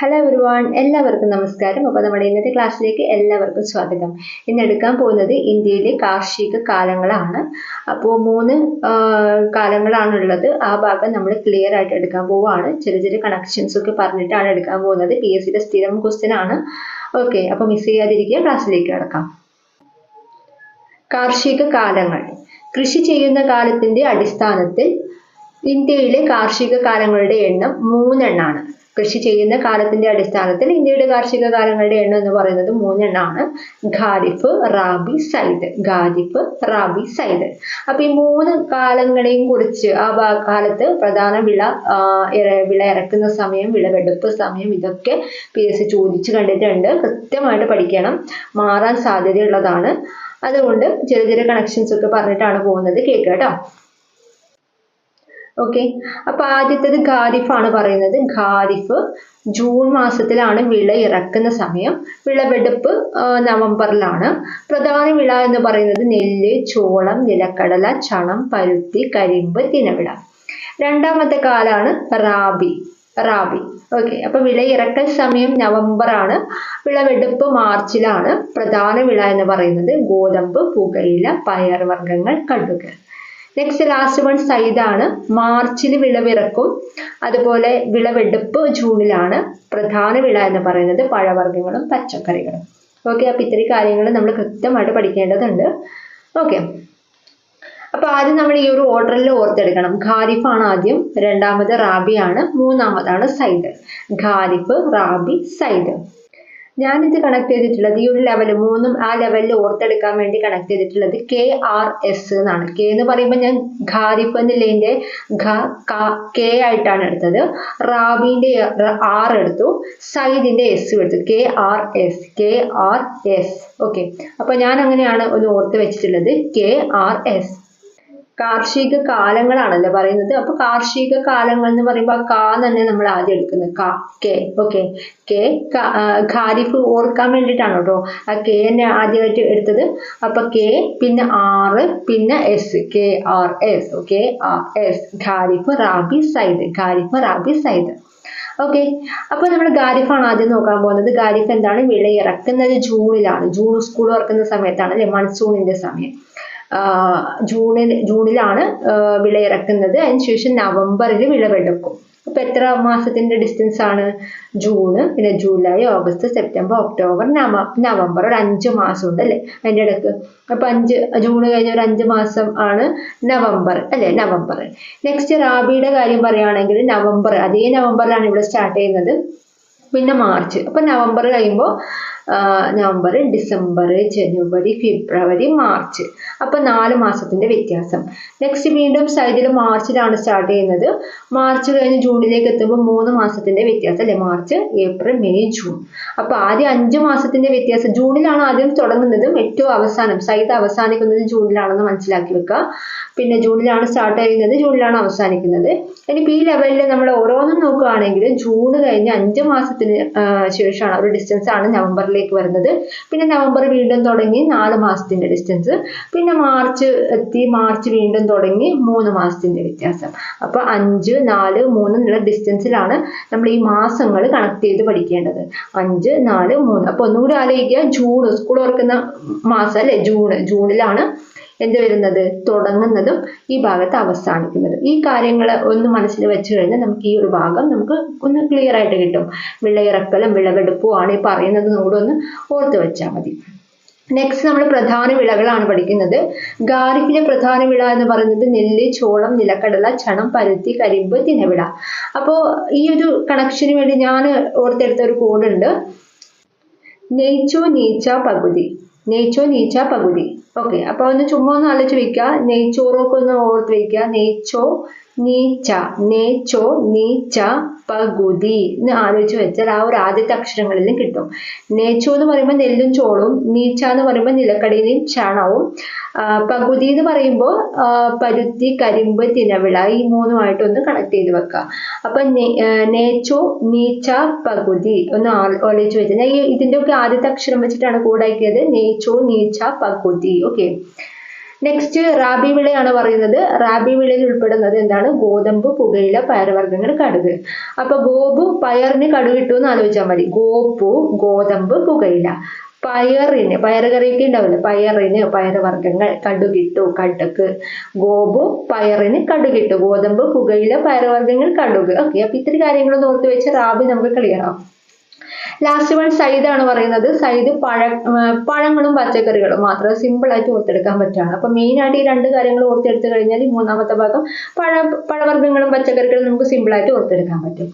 Hello everyone എല്ലാവർക്കും നമസ്കാരം. അപ്പോൾ നമ്മുടെ ഇന്നത്തെ ക്ലാസ്സിലേക്ക് എല്ലാവർക്കും സ്വാഗതം. ഇന്ന് എടുക്കാൻ പോകുന്നത് ഇന്ത്യയിലെ കാർഷിക കാലങ്ങളാണ്. അപ്പോൾ മൂന്ന് കാലങ്ങളാണ് ഉള്ളത് ആ ഭാഗം നമ്മൾ ക്ലിയർ ആയിട്ട് എടുക്കാൻ പോവുകയാണ്. ചെറിയ ചെറിയ കണക്ഷൻസ് ഒക്കെ പറഞ്ഞിട്ടാണ് എടുക്കാൻ പോകുന്നത്. പി എസ് സിയുടെ സ്ഥിരം ക്വസ്റ്റ്യൻ ആണ്. ഓക്കെ അപ്പോൾ മിസ് ചെയ്യാതിരിക്കുക ക്ലാസ്സിലേക്ക് കിടക്കാം. കാർഷിക കാലങ്ങൾ. കൃഷി ചെയ്യുന്ന കാലത്തിന്റെ അടിസ്ഥാനത്തിൽ ഇന്ത്യയിലെ കാർഷിക കാലങ്ങളുടെ എണ്ണം മൂന്നെണ്ണാണ്. കൃഷി ചെയ്യുന്ന കാലത്തിന്റെ അടിസ്ഥാനത്തിൽ ഇന്ത്യയുടെ കാർഷിക കാലങ്ങളുടെ എണ്ണം എന്ന് പറയുന്നത് മൂന്നെണ്ണമാണ് ഖാരിഫ് റാബി സൈദ് ഖാരിഫ് റാബി സൈദ് അപ്പൊ ഈ മൂന്ന് കാലങ്ങളെയും കുറിച്ച് ആ കാലത്ത് പ്രധാന വിള വിള ഇറക്കുന്ന സമയം വിളവെടുപ്പ് സമയം ഇതൊക്കെ പി എസ് ചോദിച്ചു കണ്ടിട്ടുണ്ട്. കൃത്യമായിട്ട് പഠിക്കണം. മാറാൻ സാധ്യതയുള്ളതാണ്. അതുകൊണ്ട് ചെറിയ ചെറിയ കണക്ഷൻസ് ഒക്കെ പറഞ്ഞിട്ടാണ് പോകുന്നത്. കേൾക്കുക കേട്ടോ. ഓക്കെ അപ്പൊ ആദ്യത്തേത് ഖാരിഫ് ആണ് പറയുന്നത്. ഖാരിഫ് ജൂൺ മാസത്തിലാണ് വിള ഇറക്കുന്ന സമയം. വിളവെടുപ്പ് നവംബറിലാണ്. പ്രധാന വിള എന്ന് പറയുന്നത് നെല്ല് ചോളം നിലക്കടല ചണം പരുത്തി കരിമ്പ് തിനവിള രണ്ടാമത്തെ കാലാണ് റാബി. റാബി. ഓക്കെ അപ്പൊ വിള ഇറക്കൽ സമയം നവംബറാണ്. വിളവെടുപ്പ് മാർച്ചിലാണ്. പ്രധാന വിള എന്ന് പറയുന്നത് ഗോതമ്പ് പുകയില പയർ വർഗങ്ങൾ കടുക്. നെക്സ്റ്റ് ലാസ്റ്റ് വൺ സൈഡാണ് മാർച്ചിൽ വിളവിറക്കും അതുപോലെ വിളവെടുപ്പ് ജൂണിലാണ് പ്രധാന വിള എന്ന് പറയുന്നത് പഴവർഗങ്ങളും പച്ചക്കറികളും. ഓക്കെ അപ്പൊ ഇത്തിരി കാര്യങ്ങൾ നമ്മൾ കൃത്യമായിട്ട് പഠിക്കേണ്ടതുണ്ട്. ഓക്കെ അപ്പോൾ ആദ്യം നമ്മൾ ഈ ഒരു ഓർഡറിൽ ഓർത്തെടുക്കണം. ഖാരിഫ് ആണ് ആദ്യം രണ്ടാമത് റാബി ആണ് മൂന്നാമതാണ് സൈഡ് ഖാരിഫ് റാബി സൈഡ് ഞാനിത് കണക്ട് ചെയ്തിട്ടുള്ളത് ഈ ഒരു ലെവൽ മൂന്നും ആ ലെവലിൽ ഓർത്തെടുക്കാൻ വേണ്ടി കണക്ട് ചെയ്തിട്ടുള്ളത് കെ ആർ എസ് എന്നാണ് കെ എന്ന് പറയുമ്പോൾ ഞാൻ ഖാരിഫ് എന്നുള്ളതിന്റെ ഖ ക ആയിട്ടാണ് എടുത്തത്. റാബിന്റെ ആർ എടുത്തു. സൈദിന്റെ എസ് എടുത്തു. K R S K R S okay അപ്പോൾ ഞാൻ അങ്ങനെയാണ് ഒന്ന് ഓർത്ത് വെച്ചിട്ടുള്ളത്. കെ ആർ എസ് കാർഷിക കാലങ്ങളാണല്ലോ പറയുന്നത്. അപ്പൊ കാർഷിക കാലങ്ങൾ എന്ന് പറയുമ്പോൾ കാ തന്നെ നമ്മൾ ആദ്യം എടുക്കുന്നത്. കാ കെ ഓക്കെ കെ ഖാരിഫ് ഓർക്കാൻ വേണ്ടിയിട്ടാണ് കേട്ടോ ആ കെ തന്നെ ആദ്യമായിട്ട് എടുത്തത്. അപ്പൊ കെ പിന്നെ ആറ് പിന്നെ S K R S okay R S kharif rabi zaid kharif rabi zaid okay അപ്പൊ നമ്മൾ ഖാരിഫാണ് ആദ്യം നോക്കാൻ പോകുന്നത്. ഗാരിഫ് എന്താണ്? വിളയിറക്കുന്നത് ജൂണിലാണ്. ജൂൺ സ്കൂൾ തുറക്കുന്ന സമയത്താണ് അല്ലെ? മൺസൂണിന്റെ സമയം. ജൂണിൽ ജൂണിലാണ് വിളയിറക്കുന്നത്. അതിനുശേഷം നവംബറിൽ വിളവെടുക്കും അപ്പൊ എത്ര മാസത്തിന്റെ ഡിസ്റ്റൻസ് ആണ്? ജൂണ് പിന്നെ ജൂലൈ ഓഗസ്റ്റ് സെപ്റ്റംബർ ഒക്ടോബർ നവ നവംബർ ഒരു അഞ്ച് മാസം ഉണ്ട് അല്ലേ? അതിന്റെ ഇടയ്ക്ക്. അപ്പൊ അഞ്ച് ജൂൺ കഴിഞ്ഞ ഒരു അഞ്ച് മാസം ആണ് നവംബർ അല്ലെ? നവംബർ. നെക്സ്റ്റ് റാബിയുടെ കാര്യം പറയുകയാണെങ്കിൽ നവംബർ അതേ നവംബറിലാണ് ഇവിടെ സ്റ്റാർട്ട് ചെയ്യുന്നത്. പിന്നെ മാർച്ച്. അപ്പൊ നവംബർ കഴിയുമ്പോൾ November December January February March. അപ്പൊ നാല് മാസത്തിന്റെ വ്യത്യാസം. നെക്സ്റ്റ് വീണ്ടും സൈഡിൽ മാർച്ചിലാണ് സ്റ്റാർട്ട് ചെയ്യുന്നത്. മാർച്ച് കഴിഞ്ഞ് ജൂണിലേക്ക് എത്തുമ്പോൾ മൂന്ന് മാസത്തിന്റെ വ്യത്യാസം അല്ലേ? March April May June. അപ്പോൾ ആദ്യം അഞ്ച് മാസത്തിന്റെ വ്യത്യാസം. ജൂണിലാണ് ആദ്യം തുടങ്ങുന്നതും ഏറ്റവും അവസാനം. സൈഡ് അവസാനിക്കുന്നത് ജൂണിലാണെന്ന് മനസ്സിലാക്കി വെക്കുക. പിന്നെ ജൂണിലാണ് സ്റ്റാർട്ട് ചെയ്യുന്നത് ജൂണിലാണ് അവസാനിക്കുന്നത്. ഇനിയിപ്പോൾ ഈ ലെവലിൽ നമ്മൾ ഓരോന്നും നോക്കുകയാണെങ്കിൽ ജൂൺ കഴിഞ്ഞ് അഞ്ച് മാസത്തിന് ശേഷമാണ് ഒരു ഡിസ്റ്റൻസ് ആണ് നവംബറിലേക്ക് വരുന്നത്. പിന്നെ നവംബർ വീണ്ടും തുടങ്ങി നാല് മാസത്തിന്റെ ഡിസ്റ്റൻസ് പിന്നെ മാർച്ച് എത്തി മാർച്ച് വീണ്ടും തുടങ്ങി മൂന്ന് മാസത്തിന്റെ വ്യത്യാസം. അപ്പൊ അഞ്ച് നാല് മൂന്ന് എന്നുള്ള ഡിസ്റ്റൻസിലാണ് നമ്മൾ ഈ മാസങ്ങൾ കണക്ട് ചെയ്ത് പഠിക്കേണ്ടത്. അഞ്ച് നാല് മൂന്ന്. അപ്പൊ ഒന്നുകൂടി ആലോചിക്കുക. ജൂൺ സ്കൂൾ തുറക്കുന്ന മാസം അല്ലെ ജൂൺ ജൂണിലാണ് എന്ത് വരുന്നത്? തുടങ്ങുന്നതും ഈ ഭാഗത്ത് അവസാനിക്കുന്നതും. ഈ കാര്യങ്ങൾ ഒന്ന് മനസ്സിൽ വെച്ച് കഴിഞ്ഞാൽ നമുക്ക് ഈ ഒരു ഭാഗം നമുക്ക് ഒന്ന് ക്ലിയർ ആയിട്ട് കിട്ടും. വിളയിറക്കലും വിളവെടുപ്പും ആണ് ഈ പറയുന്നത് കൂടെ ഒന്ന് ഓർത്ത് വെച്ചാൽ മതി. നെക്സ്റ്റ് നമ്മൾ പ്രധാന വിളകളാണ് പഠിക്കുന്നത്. ഗാർഹിക്കിലെ പ്രധാന വിള എന്ന് പറയുന്നത് നെല്ല് ചോളം നിലക്കടല ചണം പരുത്തി കരിമ്പ് തിനവിള. അപ്പോൾ ഈ ഒരു കണക്ഷന് വേണ്ടി ഞാൻ ഓർത്തെടുത്ത ഒരു കോഡുണ്ട് നെയ്ച്ചോ നീച്ച പകുതി. നെയ്ച്ചോ നീച്ച പകുതി. ഓക്കെ അപ്പൊ ഒന്ന് ചുമ്മാ ഒന്ന് ആലോചിച്ച് വെക്കുക നെയ്ച്ചോറൊക്കെ ഒന്ന് ഓർത്ത് വെക്കുക നെയ്ച്ചോ നീച്ച നെയ്ച്ചോ നീച്ച പകുതി എന്ന് ആലോചിച്ച് വെച്ചാൽ ആ ഒരു ആദ്യത്തെ അക്ഷരങ്ങളിലും കിട്ടും. നെയ്ച്ചോ എന്ന് പറയുമ്പോൾ നെല്ലും ചോളവും നീച്ച എന്ന് പറയുമ്പോൾ നിലക്കടലയും ചണവും പകുതി എന്ന് പറയുമ്പോൾ പരുത്തി കരിമ്പ് തിനവിള ഈ മൂന്നുമായിട്ടൊന്ന് കണക്ട് ചെയ്ത് വെക്കുക അപ്പൊ നേച്ചോ നീച്ച പകുതി ഒന്ന് ആലോചിച്ച് വെച്ചാൽ ഞാൻ ഈ ഇതിന്റെ ഒക്കെ ആദ്യത്തെ അക്ഷരം വെച്ചിട്ടാണ് കൂടാക്കിയത് നേച്ചോ നീച്ച പകുതി. ഓക്കെ നെക്സ്റ്റ് റാബി വിളയാണ് പറയുന്നത്. റാബി വിളയിൽ ഉൾപ്പെടുന്നത് എന്താണ്? ഗോതമ്പ് പുകയില പയർവർഗങ്ങൾ കടുക്. അപ്പൊ ഗോപു പയറിന് കടുകിട്ടു എന്ന് ആലോചിച്ചാൽ മതി. ഗോപു ഗോതമ്പ് പുകയില. പയറിന് പയറുകറിയൊക്കെ ഉണ്ടാവില്ല? പയറിന് പയറുവർഗങ്ങൾ കടുകിട്ടു കടുക്ക് ഗോപു പയറിന് കടുകിട്ടു ഗോതമ്പ് പുകയില പയറുവർഗങ്ങൾ കടുക്. ഓക്കെ അപ്പൊ ഇത്തിരി കാര്യങ്ങളൊന്ന് ഓർത്ത് വെച്ച് റാബി നമുക്ക് ക്ലിയർ ആവും ലാസ്റ്റ് വൺ ആണ് പറയുന്നത്. സൈദ് പഴ പഴങ്ങളും പച്ചക്കറികളും മാത്രം സിമ്പിൾ ആയിട്ട് ഓർത്തെടുക്കാൻ പറ്റുകയാണ്. അപ്പൊ മെയിൻ ആയിട്ട് ഈ രണ്ട് കാര്യങ്ങൾ ഓർത്തെടുത്ത് കഴിഞ്ഞാൽ ഈ മൂന്നാമത്തെ ഭാഗം പഴ പഴവർഗങ്ങളും പച്ചക്കറികളും നമുക്ക് സിമ്പിൾ ആയിട്ട് ഓർത്തെടുക്കാൻ പറ്റും.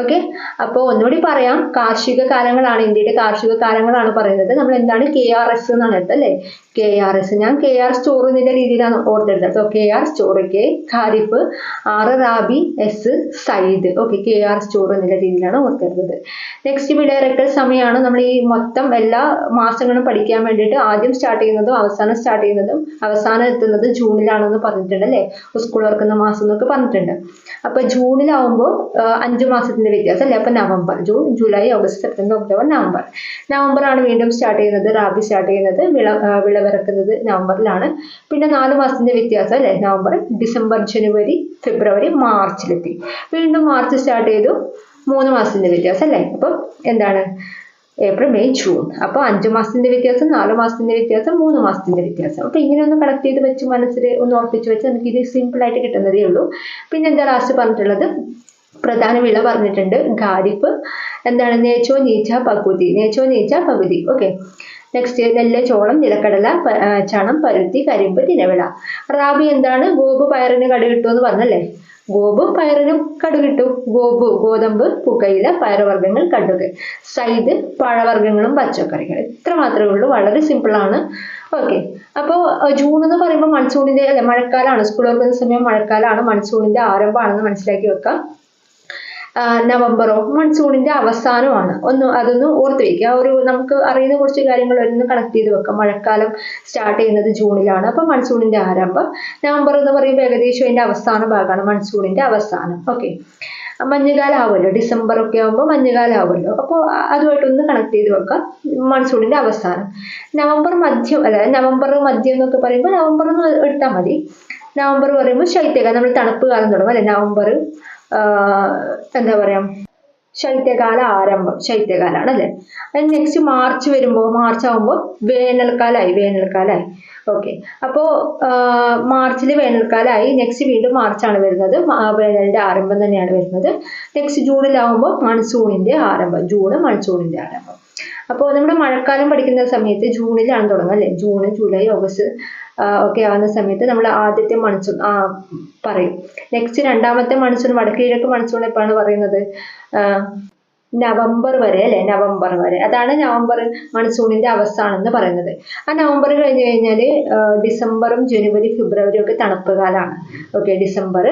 ഓക്കെ അപ്പോൾ ഒന്നുകൂടി പറയാം. കാർഷിക കാലങ്ങളാണ് ഇന്ത്യയുടെ കാർഷിക കാലങ്ങളാണ് പറയുന്നത്. നമ്മൾ എന്താണ് കെ ആർ എസ് എന്നാണ് എടുത്തത് അല്ലേ? കെ ആർ എസ് ഞാൻ കെ ആർ സ്റ്റോർ എന്നുള്ള രീതിയിലാണ് ഓർത്തെടുത്തത് കേട്ടോ K R store K kharif ആറ് rabi S zaid okay K R store എന്നുള്ള രീതിയിലാണ് ഓർത്തെടുത്തത് നെക്സ്റ്റ് വിളയിറക്കൽ സമയമാണ്. നമ്മൾ ഈ മൊത്തം എല്ലാ മാസങ്ങളും പഠിക്കാൻ വേണ്ടിയിട്ട് ആദ്യം സ്റ്റാർട്ട് ചെയ്യുന്നതും അവസാനം സ്റ്റാർട്ട് ചെയ്യുന്നതും അവസാനം എത്തുന്നത് ജൂണിലാണെന്ന് പറഞ്ഞിട്ടുണ്ട് അല്ലേ? സ്കൂൾ വർക്കുന്ന മാസം എന്നൊക്കെ പറഞ്ഞിട്ടുണ്ട്. അപ്പൊ ജൂണിലാവുമ്പോൾ അഞ്ച് മാസത്തിന്റെ വ്യത്യാസം അല്ലേ? അപ്പൊ November June July August September October November. November ആണ് വീണ്ടും സ്റ്റാർട്ട് ചെയ്യുന്നത് റാബി സ്റ്റാർട്ട് ചെയ്യുന്നത് വിള ആ, വിളവിറക്കുന്നത് നവംബറിലാണ്. പിന്നെ നാല് മാസത്തിന്റെ വ്യത്യാസം അല്ലേ? നവംബർ ഡിസംബർ ജനുവരി ഫെബ്രുവരി മാർച്ചിലെത്തി. വീണ്ടും മാർച്ച് സ്റ്റാർട്ട് ചെയ്തു. മൂന്ന് മാസത്തിന്റെ വ്യത്യാസം അല്ലേ? അപ്പം എന്താണ്? April May June. അപ്പോൾ അഞ്ച് മാസത്തിന്റെ വ്യത്യാസം നാലു മാസത്തിന്റെ വ്യത്യാസം മൂന്ന് മാസത്തിന്റെ വ്യത്യാസം. അപ്പോൾ ഇങ്ങനെ ഒന്ന് കണക്ട് ചെയ്ത് വെച്ച് മനസ്സിൽ ഒന്ന് ഉറപ്പിച്ച് വെച്ച് നമുക്ക് ഇത് സിമ്പിൾ ആയിട്ട് കിട്ടുന്നതേ ഉള്ളൂ. പിന്നെ എന്താ ലാസ്റ്റ് പറഞ്ഞിട്ടുള്ളത്? പ്രധാന വിള പറഞ്ഞിട്ടുണ്ട്. ഖാരിഫ്. എന്താണ്? നേച്ചോ നീച്ച പകുതി. നേച്ചോ നീച്ച പകുതി. ഓക്കെ നെക്സ്റ്റ് നെല്ല് ചോളം നിലക്കടല ചണം പരുത്തി കരിമ്പ് തിനവിള റാബി എന്താണ്? ഗോപ് പയറിന് കടുകിട്ടു എന്ന് പറഞ്ഞല്ലേ? ഗോപു പയറിനും കടുകിട്ടു ഗോപു ഗോതമ്പ് പുകയില പയറുവർഗങ്ങൾ കടുക് സൈദ് പഴവർഗങ്ങളും പച്ചക്കറികൾ. ഇത്ര മാത്രമേ ഉള്ളൂ. വളരെ സിമ്പിൾ ആണ്. ഓക്കെ അപ്പോൾ ജൂൺ എന്ന് പറയുമ്പോൾ മൺസൂണിന്റെ അല്ലെ മഴക്കാലമാണ് സ്കൂൾ തുറക്കുന്ന സമയം മഴക്കാലമാണ് മൺസൂണിന്റെ ആരംഭമാണെന്ന് മനസ്സിലാക്കി വെക്കാം. നവംബറോ മൺസൂണിന്റെ അവസാനമാണ്. ഒന്ന് അതൊന്ന് ഓർത്ത് വെക്കുക. ഒരു നമുക്ക് അറിയുന്ന കുറച്ച് കാര്യങ്ങൾ ഒന്ന് കണക്ട് ചെയ്ത് വെക്കാം. മഴക്കാലം സ്റ്റാർട്ട് ചെയ്യുന്നത് ജൂണിലാണ്. അപ്പൊ മൺസൂണിന്റെ ആരംഭം. നവംബർ എന്ന് പറയുമ്പോൾ ഏകദേശം അതിന്റെ അവസാന ഭാഗമാണ് മൺസൂണിന്റെ അവസാനം. ഓക്കെ മഞ്ഞുകാലം ആവുമല്ലോ ഡിസംബർ ഒക്കെ ആകുമ്പോൾ മഞ്ഞുകാലം ആവുമല്ലോ അപ്പോൾ അതുമായിട്ടൊന്ന് കണക്ട് ചെയ്ത് വെക്കാം. മൺസൂണിന്റെ അവസാനം. നവംബർ മധ്യം അല്ല നവംബർ മധ്യം എന്നൊക്കെ പറയുമ്പോൾ നവംബർ എന്ന് എടുത്താൽ മതി. നവംബർ പറയുമ്പോൾ ശൈത്യകാലം. നമ്മൾ തണുപ്പ് കാലം തുടങ്ങും അല്ലെ? നവംബർ എന്താ പറയാ ശൈത്യകാല ആരംഭം ശൈത്യകാലാണ് അല്ലേ? അതിന് നെക്സ്റ്റ് മാർച്ച് വരുമ്പോൾ മാർച്ച് ആകുമ്പോൾ വേനൽക്കാലമായി വേനൽക്കാലമായി ഓക്കെ അപ്പോൾ മാർച്ചിൽ വേനൽക്കാലമായി നെക്സ്റ്റ് വീണ്ടും മാർച്ചാണ് വരുന്നത്. വേനലിന്റെ ആരംഭം തന്നെയാണ് വരുന്നത്. നെക്സ്റ്റ് ജൂണിലാവുമ്പോൾ മൺസൂണിന്റെ ആരംഭം ജൂണ് മൺസൂണിന്റെ ആരംഭം. അപ്പോൾ നമ്മുടെ മഴക്കാലം പഠിക്കുന്ന സമയത്ത് ജൂണിലാണ് തുടങ്ങുക അല്ലേ? ജൂൺ ജൂലൈ ഓഗസ്റ്റ് ഒക്കെ ആവുന്ന സമയത്ത് നമ്മൾ ആദ്യത്തെ മൺസൂൺ പറയും. നെക്സ്റ്റ് രണ്ടാമത്തെ മൺസൂൺ വടക്ക് കിഴക്ക് മൺസൂൺ എപ്പോഴാണ് പറയുന്നത്? നവംബർ വരെ അല്ലെ? നവംബർ വരെ. അതാണ് നവംബർ മൺസൂണിന്റെ അവസാനം എന്ന് പറയുന്നത്. ആ നവംബർ കഴിഞ്ഞ് കഴിഞ്ഞാൽ ഡിസംബറും ജനുവരി ഫെബ്രുവരി ഒക്കെ തണുപ്പ് കാലമാണ് ഓക്കെ ഡിസംബർ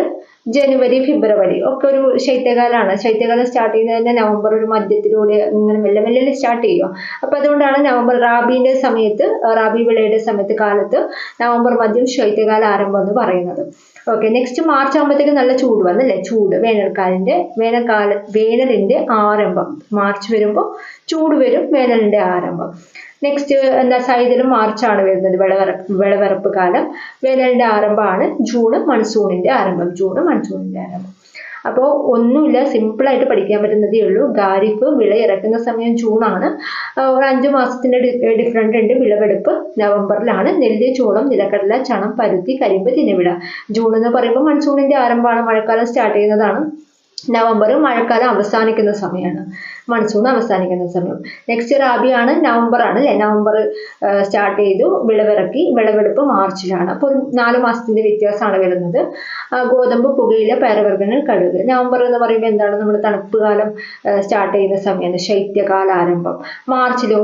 ജനുവരി ഫെബ്രുവരി ഒക്കെ ഒരു ശൈത്യകാലമാണ് ശൈത്യകാലം സ്റ്റാർട്ട് ചെയ്യുന്നത് തന്നെ നവംബർ ഒരു മധ്യത്തിലൂടെ ഇങ്ങനെ മെല്ലെ മെല്ലെ സ്റ്റാർട്ട് ചെയ്യുക. അപ്പൊ അതുകൊണ്ടാണ് നവംബർ റാബിന്റെ സമയത്ത് റാബി വിളയുടെ സമയത്ത് കാലത്ത് നവംബർ മധ്യം ശൈത്യകാല ആരംഭം എന്ന് പറയുന്നത്. ഓക്കെ നെക്സ്റ്റ് മാർച്ച് ആകുമ്പോഴത്തേക്ക് നല്ല ചൂട് വന്നല്ലേ? ചൂട് വേനൽക്കാലിന്റെ വേനൽക്കാല വേനലിന്റെ ആരംഭം. മാർച്ച് വരുമ്പോൾ ചൂട് വരും വേനലിന്റെ ആരംഭം. നെക്സ്റ്റ് എന്താ സൈഡിലും മാർച്ചാണ് വരുന്നത്. വിളവറ വിളവറപ്പ് കാലം. വേനലിന്റെ ആരംഭമാണ് ജൂണ് മൺസൂണിന്റെ ആരംഭം. ജൂണ് മൺസൂണിന്റെ ആരംഭം. അപ്പോൾ ഒന്നുമില്ല സിമ്പിൾ ആയിട്ട് പഠിക്കാൻ പറ്റുന്നതേ ഉള്ളൂ. ഖാരിഫ് വിള ഇറക്കുന്ന സമയം ജൂണാണ്. ഒരു അഞ്ച് മാസത്തിന്റെ ഡിഫറന്റ് ഉണ്ട്. വിളവെടുപ്പ് നവംബറിലാണ്. നെല്ല് ചോളം നിലക്കടല ചണം പരുത്തി കരിമ്പ് തിനവിള ജൂൺ എന്ന് പറയുമ്പോൾ മൺസൂണിന്റെ ആരംഭമാണ്. മഴക്കാലം സ്റ്റാർട്ട് ചെയ്യുന്നതാണ്. നവംബർ മഴക്കാലം അവസാനിക്കുന്ന സമയമാണ്. മൺസൂൺ അവസാനിക്കുന്ന സമയം. നെക്സ്റ്റ് റാബിയാണ് നവംബർ ആണ് അല്ലേ? നവംബർ സ്റ്റാർട്ട് ചെയ്തു. വിളവിറക്കി. വിളവെടുപ്പ് മാർച്ചിലാണ്. അപ്പോൾ നാല് മാസത്തിന്റെ വ്യത്യാസമാണ് വരുന്നത്. ഗോതമ്പ് പുകയില പയറുവർഗങ്ങൾ കടുക്. നവംബർ എന്ന് പറയുമ്പോൾ എന്താണ്? നമ്മൾ തണുപ്പ് കാലം സ്റ്റാർട്ട് ചെയ്യുന്ന സമയമാണ്. ശൈത്യകാല ആരംഭം മാർച്ചിലോ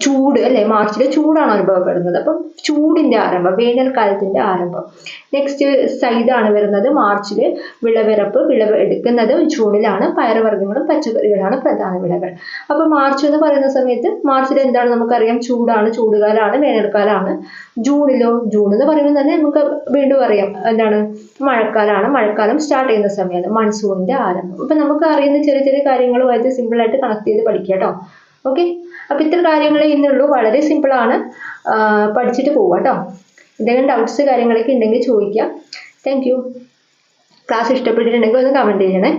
ചൂട് അല്ലെ? മാർച്ചിലെ ചൂടാണ് അനുഭവപ്പെടുന്നത്. അപ്പം ചൂടിന്റെ ആരംഭം വേനൽക്കാലത്തിന്റെ ആരംഭം. നെക്സ്റ്റ് സൈദാണ് വരുന്നത്. മാർച്ചിൽ വിളവിറപ്പ് വിളവ് എടുക്കുന്നത് ജൂണിലാണ് പയറുവർഗങ്ങളും പച്ചക്കറികളാണ് പ്രധാന വിളകൾ. അപ്പൊ മാർച്ച് എന്ന് പറയുന്ന സമയത്ത് മാർച്ചിൽ എന്താണ് നമുക്കറിയാം? ചൂടാണ് ചൂടുകാലമാണ് വേനൽക്കാലമാണ്. ജൂണിലോ ജൂൺ എന്ന് പറയുമ്പോൾ തന്നെ നമുക്ക് വീണ്ടും അറിയാം. എന്താണ്? മഴക്കാലമാണ്. മഴക്കാലം സ്റ്റാർട്ട് ചെയ്യുന്ന സമയമാണ്. മൺസൂണിന്റെ ആരംഭം. അപ്പൊ നമുക്ക് അറിയുന്ന ചെറിയ ചെറിയ കാര്യങ്ങളുമായിട്ട് സിമ്പിളായിട്ട് കണക്ട് ചെയ്ത് പഠിക്കാം കേട്ടോ. ഓക്കെ അപ്പൊ ഇത്ര കാര്യങ്ങളെ ഇന്നുള്ളൂ വളരെ സിമ്പിൾ ആണ്. പഠിച്ചിട്ട് പോവുക കേട്ടോ എന്തെങ്കിലും ഡൗട്ട്സ് കാര്യങ്ങളൊക്കെ ഉണ്ടെങ്കിൽ ചോദിക്കാം. താങ്ക് യു ക്ലാസ് ഇഷ്ടപ്പെട്ടിട്ടുണ്ടെങ്കിൽ ഒന്ന് കമന്റ് ചെയ്യണേ.